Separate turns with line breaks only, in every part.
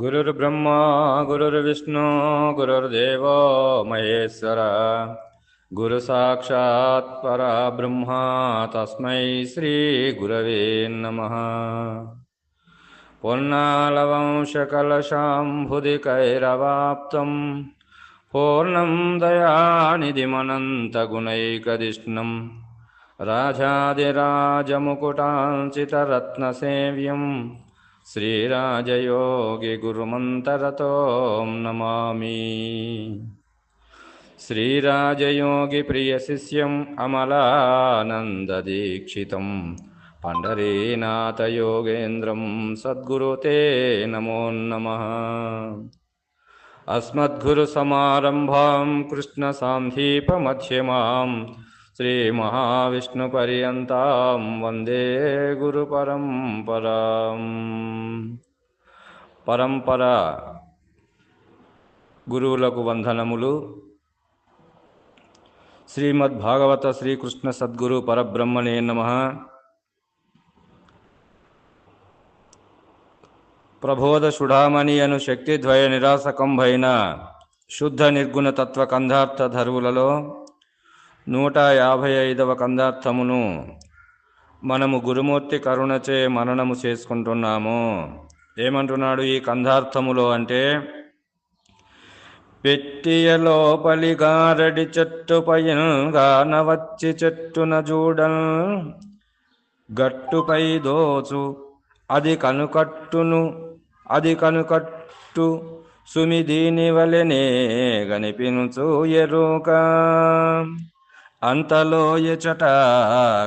गुरुर्ब्रह्मा गुरुर्विष्णु गुरुर्देवो महेश्वर। गुरुसाक्षात् परब्रह्मा तस्मै श्रीगुरवे नमः। पुन्नालवंशकलशाम्भुदिकैरवाप्तं पूर्णं दयानिधिमनन्तगुणैकदिष्णं राजादिराजमुकुटाञ्चितरत्नसेव्यं श्रीराजयोगिगुरुमन्तरतो नमामि। श्रीराजयोगिप्रियशिष्यम् अमलानन्ददीक्षितं पण्डरीनाथयोगेन्द्रं सद्गुरु ते नमो नमः। अस्मद्गुरुसमारम्भां कृष्णसान्धीपमध्यमां श्रीमहाविष्णुपर्यन्तां वन्दे गुरुपरम्पराम् పరంపర గురువులకు వందనములు శ్రీమద్భాగవత శ్రీకృష్ణ సద్గురు పరబ్రహ్మణే నమ ప్రబోధ సుడామణి అను శక్తిద్వయ నిరాసకంభైన శుద్ధ నిర్గుణ తత్వ కందార్థ ధరువులలో నూట యాభై ఐదవ కందార్థమును మనము గురుమూర్తి కరుణచే మననము చేసుకుంటున్నాము. ఏమంటున్నాడు ఈ కందార్థములో అంటే పెట్టియ లోపలి గారడి చెట్టుపై గానవచ్చి చెట్టున చూడ గట్టుపై దోచు అది కనుకట్టును అది కనుకట్టు సుమి దీని వలెనే గనిపించు ఎరుక. అంతలో ఎచట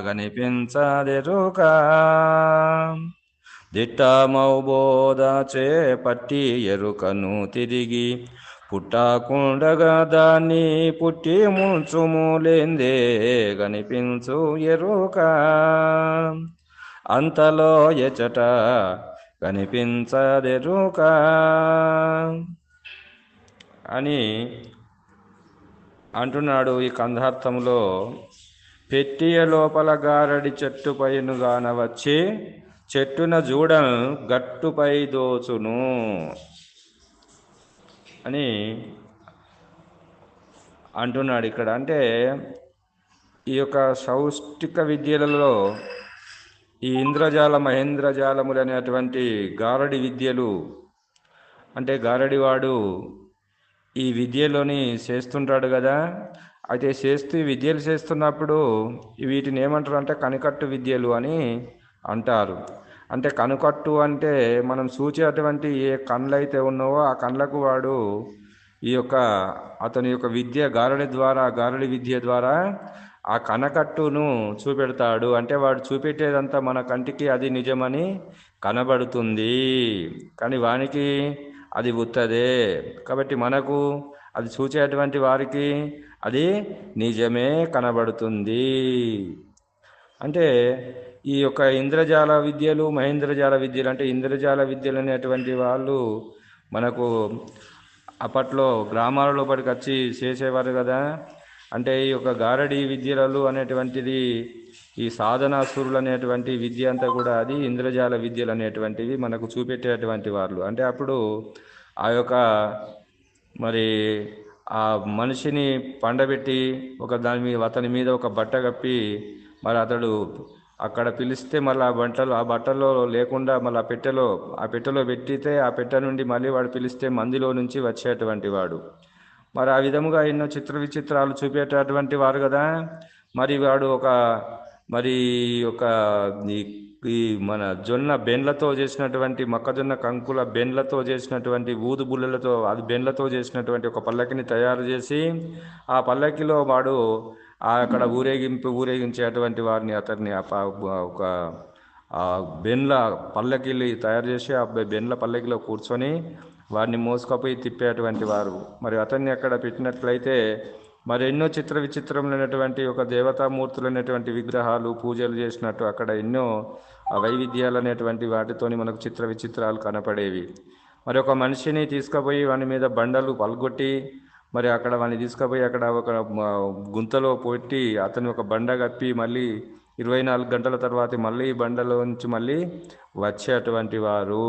కనిపించదెరుక దిట్టమౌబోధ చేపట్టి ఎరుకను తిరిగి పుట్టకుండగా దాన్ని పుట్టి ముంచుములేందే కనిపించు ఎరుక. అంతలో ఎచట కనిపించదెరుక అని అంటున్నాడు ఈ కంధార్థంలో పెట్టియ లోపల గారడి చెట్టు పైనుగాన వచ్చి చెట్టున జూడను గట్టుపై దోచును అని అంటున్నాడు ఇక్కడ. అంటే ఈ యొక్క సౌష్టిక విద్యలలో ఈ ఇంద్రజాల మహేంద్రజాలములు అనేటువంటి గారడి విద్యలు అంటే గారడివాడు ఈ విద్యలోని చేస్తుంటాడు కదా. అయితే చేస్తూ ఈ విద్యలు చేస్తున్నప్పుడు వీటిని ఏమంటారు అంటే కనికట్టు విద్యలు అని అంటారు. అంటే కనుకట్టు అంటే మనం చూచేటువంటి ఏ కళ్ళు అయితే ఉన్నావో ఆ కళ్ళకు వాడు ఈ యొక్క అతని యొక్క విద్య గారడి ద్వారా గారడి విద్య ద్వారా ఆ కనకట్టును చూపెడతాడు. అంటే వాడు చూపెట్టేదంతా మన కంటికి అది నిజమని కనబడుతుంది. కానీ వానికి అది ఉత్తదే. కాబట్టి మనకు అది చూచేటువంటి వారికి అది నిజమే కనబడుతుంది. అంటే ఈ యొక్క ఇంద్రజాల విద్యలు మహేంద్రజాల విద్యలు అంటే ఇంద్రజాల విద్యలు అనేటువంటి వాళ్ళు మనకు అప్పట్లో గ్రామాలలో పడికి వచ్చి చేసేవారు కదా. అంటే ఈ యొక్క గారడి విద్యలు అనేటువంటిది ఈ సాధనాసురులు అనేటువంటి విద్య అంతా కూడా అది ఇంద్రజాల విద్యలు అనేటువంటివి మనకు చూపెట్టేటువంటి వాళ్ళు అంటే అప్పుడు ఆ యొక్క మరి ఆ మనిషిని పండబెట్టి ఒక దాని మీద అతని మీద ఒక బట్ట కప్పి మరి అతడు అక్కడ పిలిస్తే మళ్ళీ ఆ బట్టలు ఆ బట్టలో లేకుండా మళ్ళీ ఆ పెట్టెలో ఆ పెట్టెలో పెట్టితే ఆ పెట్టె నుండి మళ్ళీ వాడు పిలిస్తే మందిలో నుంచి వచ్చేటువంటి వాడు. మరి ఆ విధముగా ఎన్నో చిత్ర విచిత్రాలు చూపేటటువంటి వారు కదా. మరి వాడు ఒక మరి ఒక ఈ మన జొన్న బెండ్లతో చేసినటువంటి మొక్కజొన్న కంకుల బెండ్లతో చేసినటువంటి ఊదు బుల్లలతో అది బెండ్లతో చేసినటువంటి ఒక పల్లకిని తయారు చేసి ఆ పల్లకిలో వాడు అక్కడ ఊరేగింపు ఊరేగించేటువంటి వారిని అతన్ని ఒక బెండ్ల పల్లకిలు తయారు చేసి ఆ బెండ్ల పల్లకిలో కూర్చొని వారిని మోసుకపోయి తిప్పేటువంటి వారు. మరి అతన్ని అక్కడ పెట్టినట్లయితే మరి ఎన్నో చిత్ర విచిత్రములైనటువంటి ఒక దేవతామూర్తులైనటువంటి విగ్రహాలు పూజలు చేసినట్టు అక్కడ ఎన్నో వైవిధ్యాలు అనేటువంటి వాటితోని మనకు చిత్ర విచిత్రాలు కనపడేవి. మరి ఒక మనిషిని తీసుకుపోయి వాని మీద బండలు పల్గొట్టి మరి అక్కడ వాడిని తీసుకుపోయి అక్కడ ఒక గుంతలో పెట్టి అతని ఒక బండ కప్పి మళ్ళీ ఇరవై నాలుగు గంటల తర్వాత మళ్ళీ ఈ బండలో నుంచి మళ్ళీ వచ్చేటువంటి వారు.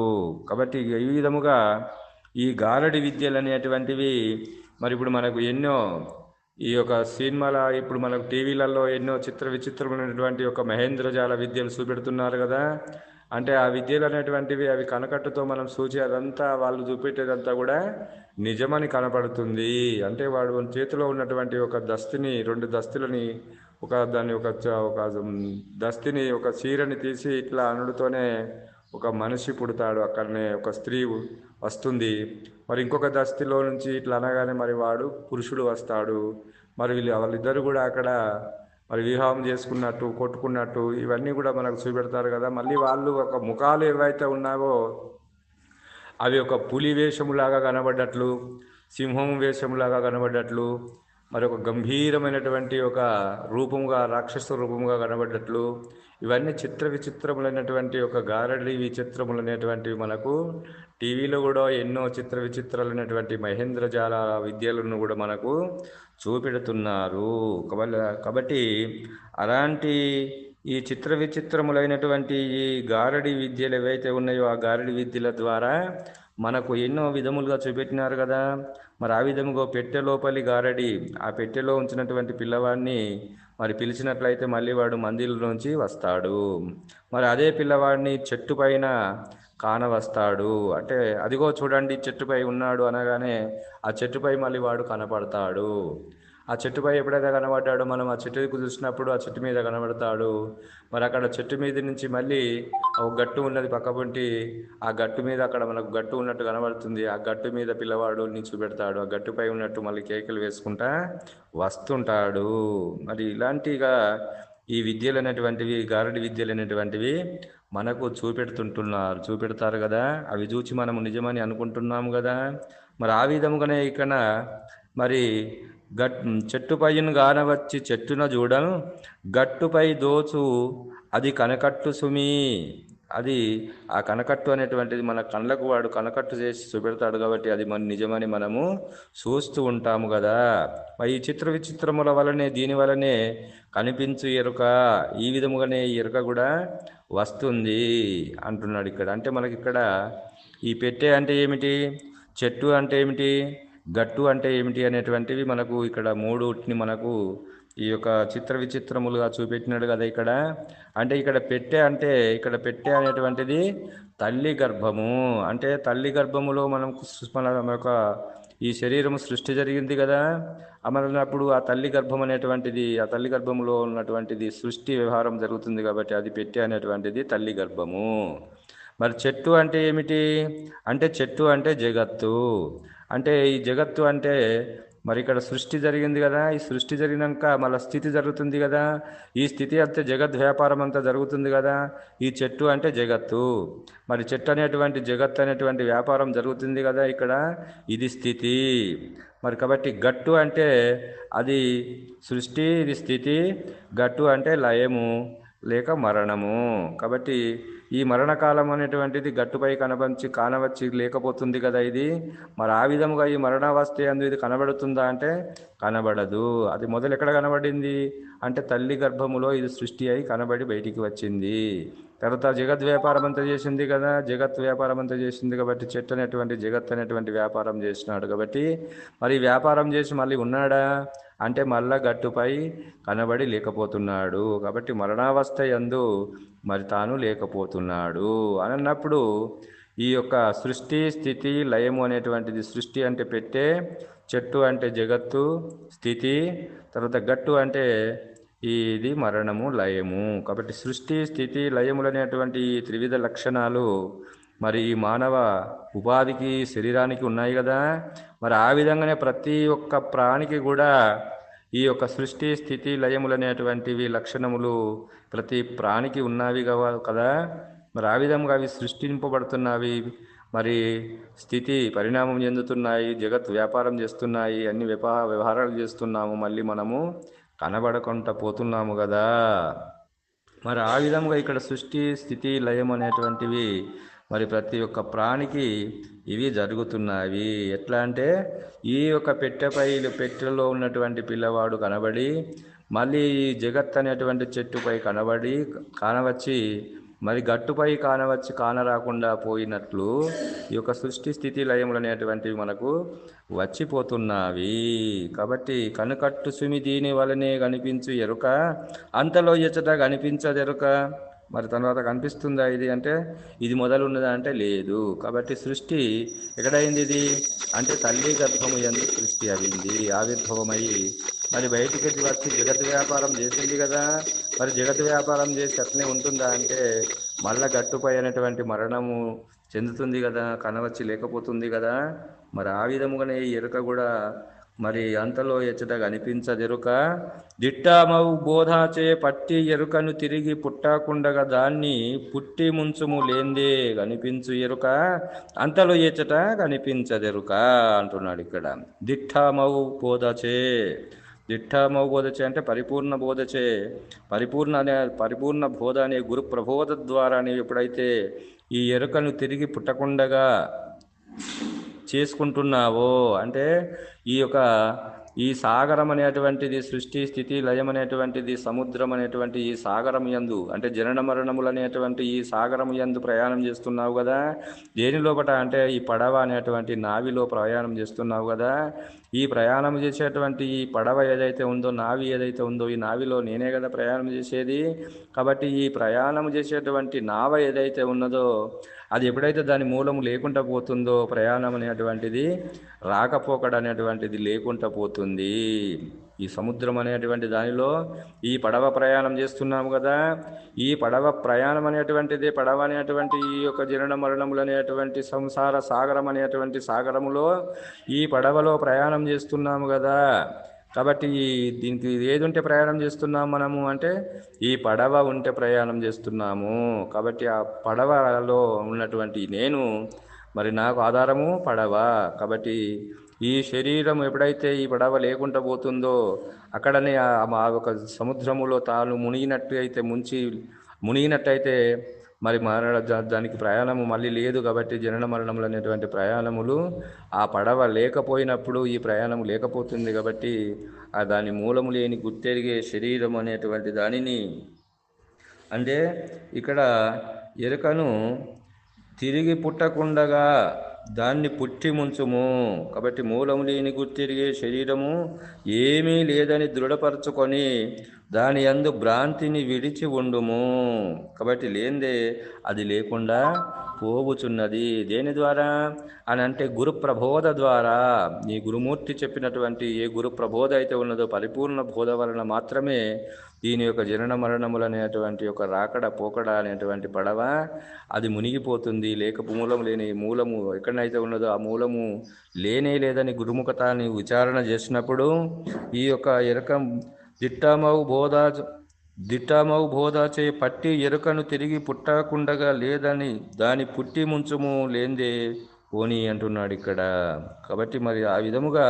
కాబట్టి ఈ విధముగా ఈ గారడి విద్యలు అనేటువంటివి మరి ఇప్పుడు మనకు ఎన్నో ఈ యొక్క సినిమాల ఇప్పుడు మనకు టీవీలలో ఎన్నో చిత్ర విచిత్రమైనటువంటి ఒక మహేంద్రజాల విద్యలు చూపెడుతున్నారు కదా. అంటే ఆ విద్యలు అనేటువంటివి అవి కనకట్టుతో మనం సూచి అదంతా వాళ్ళు చూపెట్టేదంతా కూడా నిజమని కనపడుతుంది. అంటే వాడు చేతిలో ఉన్నటువంటి ఒక దస్తిని రెండు దస్తులని ఒక దాన్ని ఒక ఒక దస్తిని ఒక చీరని తీసి ఇట్లా అనుడితోనే ఒక మనిషి పుడతాడు అక్కడనే ఒక స్త్రీ వస్తుంది. మరి ఇంకొక దస్తిలో నుంచి ఇట్లా అనగానే మరి వాడు పురుషుడు వస్తాడు. మరి వీళ్ళు వాళ్ళిద్దరు కూడా అక్కడ మరి వివాహం చేసుకున్నట్టు కొట్టుకున్నట్టు ఇవన్నీ కూడా మనకు చూపెడతారు కదా. మళ్ళీ వాళ్ళు ఒక ముఖాలు ఏవైతే ఉన్నావో అవి ఒక పులి వేషములాగా కనబడ్డట్లు సింహం వేషములాగా కనబడ్డట్లు మరి ఒక గంభీరమైనటువంటి ఒక రూపముగా రాక్షస రూపముగా కనబడ్డట్లు. ఇవన్నీ చిత్ర విచిత్రములైనటువంటి ఒక గారడి విచిత్రములు అనేటువంటివి మనకు టీవీలో కూడా ఎన్నో చిత్ర విచిత్రాలైనటువంటి మహేంద్రజాల విద్యలను కూడా మనకు చూపెడుతున్నారు. కాబట్టి అలాంటి ఈ చిత్ర విచిత్రములైనటువంటి ఈ గారడి విద్యలు ఏవైతే ఉన్నాయో ఆ గారడి విద్యల ద్వారా మనకు ఎన్నో విధములుగా చూపెట్టినారు కదా. మరి ఆ విధముగా పెట్టె లోపలి గారడి ఆ పెట్టెలో ఉంచినటువంటి పిల్లవాడిని మరి పిలిచినట్లయితే మళ్ళీ వాడు మందిరంలోంచి వస్తాడు. మరి అదే పిల్లవాడిని చెట్టు పైన కానవస్తాడు. అంటే అదిగో చూడండి చెట్టుపై ఉన్నాడు అనగానే ఆ చెట్టుపై మళ్ళీ వాడు కనపడతాడు. ఆ చెట్టుపై ఎప్పుడైతే కనబడ్డాడో మనం ఆ చెట్టుకు చూసినప్పుడు ఆ చెట్టు మీద కనబడతాడు. మరి అక్కడ చెట్టు మీద నుంచి మళ్ళీ ఒక గట్టు ఉన్నది పక్కపొంటి ఆ గట్టు మీద అక్కడ మనకు గట్టు ఉన్నట్టు కనబడుతుంది. ఆ గట్టు మీద పిల్లవాడు నిలిచిపెడతాడు ఆ గట్టుపై ఉన్నట్టు మళ్ళీ కేకలు వేసుకుంటా వస్తుంటాడు. మరి ఇలాంటిగా ఈ విద్యలు అనేటువంటివి గారడి విద్యలు అనేటువంటివి మనకు చూపెడుతుంటున్నారు. చూపెడతారు కదా? అవి చూచి మనము నిజమని అనుకుంటున్నాము కదా? మరి ఆ విధముగానే ఇక్కడ మరి గట్ చెట్టుపైన గానవచ్చి చెట్టున చూడను గట్టుపై దోచు అది కనకట్టు సుమి. అది ఆ కనకట్టు అనేటువంటిది మన కళ్ళకు వాడు కనకట్టు చేసి చూపెడతాడు కాబట్టి అది మన నిజమని మనము చూస్తూ ఉంటాము కదా. మరి ఈ చిత్ర విచిత్రముల వలనే దీని వలనే కనిపించు ఎరుక. ఈ విధముగానే ఎరుక కూడా వస్తుంది అంటున్నాడు ఇక్కడ. అంటే మనకి ఇక్కడ ఈ పెట్టె అంటే ఏమిటి? చెట్టు అంటే ఏమిటి? గట్టు అంటే ఏమిటి అనేటువంటివి మనకు ఇక్కడ మూడుని మనకు ఈ యొక్క చిత్ర విచిత్రములుగా చూపెట్టినాడు కదా ఇక్కడ. అంటే ఇక్కడ పెట్టె అంటే ఇక్కడ పెట్టె అనేటువంటిది తల్లి గర్భము. అంటే తల్లి గర్భములో మనం మన యొక్క ఈ శరీరము సృష్టి జరిగింది కదా. అమరినప్పుడు ఆ తల్లి గర్భం అనేటువంటిది ఆ తల్లి గర్భములో ఉన్నటువంటిది సృష్టి వ్యవహారం జరుగుతుంది కాబట్టి అది పెట్టె అనేటువంటిది తల్లి గర్భము. మరి చెట్టు అంటే ఏమిటి? అంటే చెట్టు అంటే జగత్తు. అంటే ఈ జగత్తు అంటే మరి ఇక్కడ సృష్టి జరిగింది కదా ఈ సృష్టి జరిగినాక మళ్ళీ స్థితి జరుగుతుంది కదా ఈ స్థితి అంతే జగత్ వ్యాపారం అంతా జరుగుతుంది కదా ఈ చెట్టు అంటే జగత్తు. మరి చెట్టు అనేటువంటి జగత్ అనేటువంటి వ్యాపారం జరుగుతుంది కదా ఇక్కడ ఇది స్థితి. మరి కాబట్టి గట్టు అంటే అది సృష్టి ఇది స్థితి గట్టు అంటే లయము. లేక మరణము. కాబట్టి ఈ మరణకాలం అనేటువంటిది గట్టుపై కనబంచి కానవచ్చి లేకపోతుంది కదా ఇది. మరి ఆ విధముగా ఈ మరణావస్థ అందు ఇది కనబడుతుందా అంటే కనబడదు. అది మొదలు ఎక్కడ కనబడింది? అంటే తల్లి గర్భములో ఇది సృష్టి అయి కనబడి బయటికి వచ్చింది. తర్వాత జగత్ వ్యాపారం అంతా చేసింది కదా. జగత్ వ్యాపారం అంతా చేసింది కాబట్టి చెట్టు అనేటువంటి జగత్ అనేటువంటి వ్యాపారం చేసినాడు కాబట్టి మరి వ్యాపారం చేసి మళ్ళీ ఉన్నాడా? అంటే మళ్ళా గట్టుపై కనబడి లేకపోతున్నాడు. కాబట్టి మరణావస్థ యందు మరి తాను లేకపోతున్నాడు అని అన్నప్పుడు ఈ యొక్క సృష్టి స్థితి లయము అనేటువంటిది సృష్టి అంటే పెట్టే చెట్టు అంటే జగత్తు స్థితి తర్వాత గట్టు అంటే ఇది మరణము లయము. కాబట్టి సృష్టి స్థితి లయములు అనేటువంటి ఈ త్రివిధ లక్షణాలు మరి ఈ మానవ ఉపాధికి శరీరానికి ఉన్నాయి కదా. మరి ఆ విధంగానే ప్రతి ఒక్క ప్రాణికి కూడా ఈ యొక్క సృష్టి స్థితి లయములు అనేటువంటివి లక్షణములు ప్రతి ప్రాణికి ఉన్నవి కదా. మరి ఆ విధంగా అవి సృష్టింపబడుతున్నవి. మరి స్థితి పరిణామం చెందుతున్నాయి జగత్ వ్యాపారం చేస్తున్నాయి అన్ని వ్యపా వ్యవహారాలు చేస్తున్నాము మళ్ళీ మనము కనబడకుండా పోతున్నాము కదా. మరి ఆ విధంగా ఇక్కడ సృష్టి స్థితి లయం అనేటువంటివి మరి ప్రతి ఒక్క ప్రాణికి ఇవి జరుగుతున్నాయి ఎట్లా అంటే ఈ యొక్క పెట్టెపై పెట్టెలో ఉన్నటువంటి పిల్లవాడు కనబడి మళ్ళీ ఈ జగత్ అనేటువంటి చెట్టుపై కనబడి కానవచ్చి మరి గట్టుపై కానవచ్చి కానరాకుండా పోయినట్లు ఈ యొక్క సృష్టి స్థితి లయములు అనేటువంటివి మనకు వచ్చిపోతున్నావి. కాబట్టి కనుకట్టు సుమి దీని వలనే కనిపించు ఎరుక అంతలో ఎచ్చట కనిపించదెరుక? మరి తర్వాత కనిపిస్తుందా ఇది అంటే ఇది మొదలున్నదా అంటే లేదు. కాబట్టి సృష్టి ఎక్కడైంది ఇది? అంటే తల్లి గర్భము ఎందుకు సృష్టి అయింది ఆవిర్భవమై. మరి బయటికి వచ్చి జగత్ వ్యాపారం చేసింది కదా. మరి జగత్ వ్యాపారం చేసి అట్లనే ఉంటుందా అంటే మళ్ళా గట్టుపై అనేటువంటి మరణము చెందుతుంది కదా కనవచ్చి లేకపోతుంది కదా. మరి ఆ విధముగానే ఈ ఎరుక కూడా మరి అంతలో ఎచ్చట కనిపించదెరుక దిట్టామవు బోధాచే పట్టి ఎరుకను తిరిగి పుట్టకుండగా దాన్ని పుట్టి ముంచుము లేందే కనిపించు ఎరుక? అంతలో ఎచ్చట కనిపించదెరుక అంటున్నాడు ఇక్కడ. దిట్టామవు బోధచే. దిట్టామవు బోధచే అంటే పరిపూర్ణ బోధచే. పరిపూర్ణ అనే పరిపూర్ణ బోధ అనే గురు ప్రబోధ ద్వారా ఎప్పుడైతే ఈ ఎరుకను తిరిగి పుట్టకుండగా చేసుకుంటున్నావో? అంటే ఈ యొక్క ఈ సాగరం అనేటువంటిది సృష్టి స్థితి లయం అనేటువంటిది సముద్రం అనేటువంటి ఈ సాగరం యందు అంటే జనన మరణములు అనేటువంటి ఈ సాగరం యందు ప్రయాణం చేస్తున్నావు కదా? దేని లోపట? అంటే ఈ పడవ అనేటువంటి నావిలో ప్రయాణం చేస్తున్నావు కదా? ఈ ప్రయాణం చేసేటువంటి ఈ పడవ ఏదైతే ఉందో నావి ఏదైతే ఉందో ఈ నావిలో నేనే కదా ప్రయాణం చేసేది? కాబట్టి ఈ ప్రయాణం చేసేటువంటి నావ ఏదైతే ఉన్నదో అది ఎప్పుడైతే దాని మూలము లేకుండా పోతుందో ప్రయాణం అనేటువంటిది రాకపోకడ అనేటువంటిది లేకుండా పోతుంది. ఈ సముద్రం అనేటువంటి దానిలో ఈ పడవ ప్రయాణం చేస్తున్నాము కదా. ఈ పడవ ప్రయాణం అనేటువంటిది పడవ అనేటువంటి ఈ యొక్క జనన మరణములు అనేటువంటి సంసార సాగరం అనేటువంటి సాగరములో ఈ పడవలో ప్రయాణం చేస్తున్నాము కదా. కాబట్టి దీనికి ఏది ఉంటే ప్రయాణం చేస్తున్నాం మనము అంటే ఈ పడవ ఉంటే ప్రయాణం చేస్తున్నాము. కాబట్టి ఆ పడవలో ఉన్నటువంటి నేను మరి నాకు ఆధారము పడవ. కాబట్టి ఈ శరీరం ఎప్పుడైతే ఈ పడవ లేకుండా పోతుందో అక్కడనే ఆ ఒక సముద్రములో తాను మునిగినట్టు అయితే ముంచి మునిగినట్టయితే మరి మరణ దానికి ప్రయాణము మళ్ళీ లేదు కాబట్టి జనన మరణములు అనేటువంటి ప్రయాణములు ఆ పడవ లేకపోయినప్పుడు ఈ ప్రయాణం లేకపోతుంది కాబట్టి ఆ దాని మూలము లేని గుర్తెరిగే శరీరం అనేటువంటి దానిని అంటే ఇక్కడ ఎరుకను తిరిగి పుట్టకుండగా దాన్ని పుట్టి ముంచుము. కాబట్టి మూలము లేని గుర్తిరిగే శరీరము ఏమీ లేదని దృఢపరచుకొని దాని యందు భ్రాంతిని విడిచి ఉండుము. కాబట్టి లేందే అది లేకుండా పోవుచున్నది. దేని ద్వారా? అని అంటే గురు ప్రబోధ ద్వారా. ఈ గురుమూర్తి చెప్పినటువంటి ఏ గురు ప్రబోధ అయితే ఉన్నదో పరిపూర్ణ బోధ వలన మాత్రమే దీని యొక్క జనన మరణములు అనేటువంటి ఒక రాకడ పోకడ అనేటువంటి పడవ అది మునిగిపోతుంది. లేక మూలం లేని మూలము ఎక్కడైతే ఉన్నదో ఆ మూలము లేనే లేదని గురుముఖతాన్ని విచారణ చేసినప్పుడు ఈ యొక్క ఎరకం దిట్టామవు బోధ దిట్టామవు బోధాచే పట్టి ఎరుకను తిరిగి పుట్టకుండగా లేదని దాని పుట్టి ముంచుము లేందే పోని అంటున్నాడు ఇక్కడ. కాబట్టి మరి ఆ విధముగా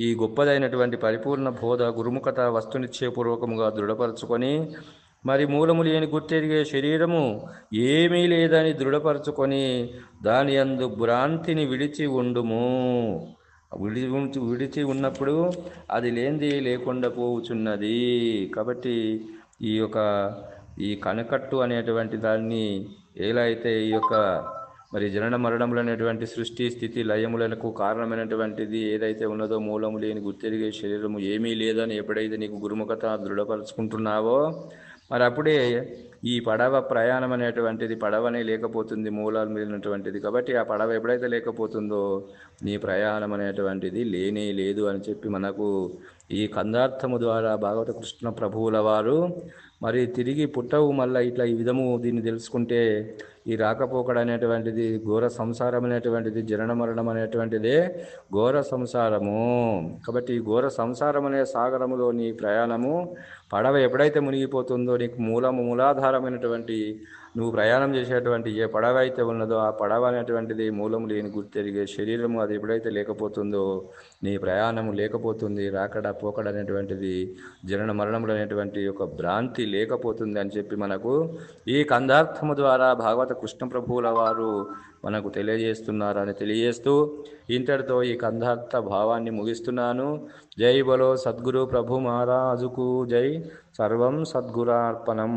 ఈ గొప్పదైనటువంటి పరిపూర్ణ బోధ గురుముఖత వస్తునిశ్చయపూర్వకముగా దృఢపరచుకొని మరి మూలము లేని గుర్తెరిగే శరీరము ఏమీ లేదని దృఢపరచుకొని దాని అందు భ్రాంతిని విడిచి ఉండుము. విడి విడిచి ఉన్నప్పుడు అది లేనిది లేకుండా పోవుచున్నది. కాబట్టి ఈ యొక్క ఈ కనకట్టు అనేటువంటి దాన్ని ఎలా అయితే ఈ యొక్క మరి జనన మరణములు అనేటువంటి సృష్టి స్థితి లయములకు కారణమైనటువంటిది ఏదైతే ఉన్నదో మూలము లేని గుర్తెరిగే శరీరము ఏమీ లేదని ఎప్పుడైతే నీకు గురుముఖత దృఢపరుచుకుంటున్నావో మరి అప్పుడే ఈ పడవ ప్రయాణం అనేటువంటిది పడవనే లేకపోతుంది మూలాలు మిగిలినటువంటిది. కాబట్టి ఆ పడవ ఎప్పుడైతే లేకపోతుందో నీ ప్రయాణం అనేటువంటిది లేనే లేదు అని చెప్పి మనకు ఈ కందార్థము ద్వారా భాగవత కృష్ణ ప్రభువుల వారు మరి తిరిగి పుట్టవు మళ్ళీ ఇట్లా ఈ విధము దీన్ని తెలుసుకుంటే ఈ రాకపోకడ అనేటువంటిది ఘోర సంసారం అనేటువంటిది జనన మరణం అనేటువంటిదే ఘోర సంసారము. కాబట్టి ఈ ఘోర సంసారం అనే సాగరములో నీ ప్రయాణము పడవ ఎప్పుడైతే మునిగిపోతుందో నీకు మూలము మూలాధారమైనటువంటి నువ్వు ప్రయాణం చేసేటువంటి ఏ పడవ అయితే ఉన్నదో ఆ పడవ అనేటువంటిది మూలము లేని గుర్తెరిగే శరీరము అది ఎప్పుడైతే లేకపోతుందో నీ ప్రయాణము లేకపోతుంది రాకడ పోకడ అనేటువంటిది జనన మరణములు అనేటువంటి ఒక భ్రాంతి లేకపోతుంది అని చెప్పి మనకు ఈ కందార్థము ద్వారా భాగవత కృష్ణ ప్రభువుల వారు మనకు తెలియజేస్తున్నారని తెలియజేస్తూ ఇంతటితో ఈ కందార్థ భావాన్ని ముగిస్తున్నాను. జై బలో సద్గురు ప్రభు మహారాజుకు జై. సర్వం సద్గురార్పణం.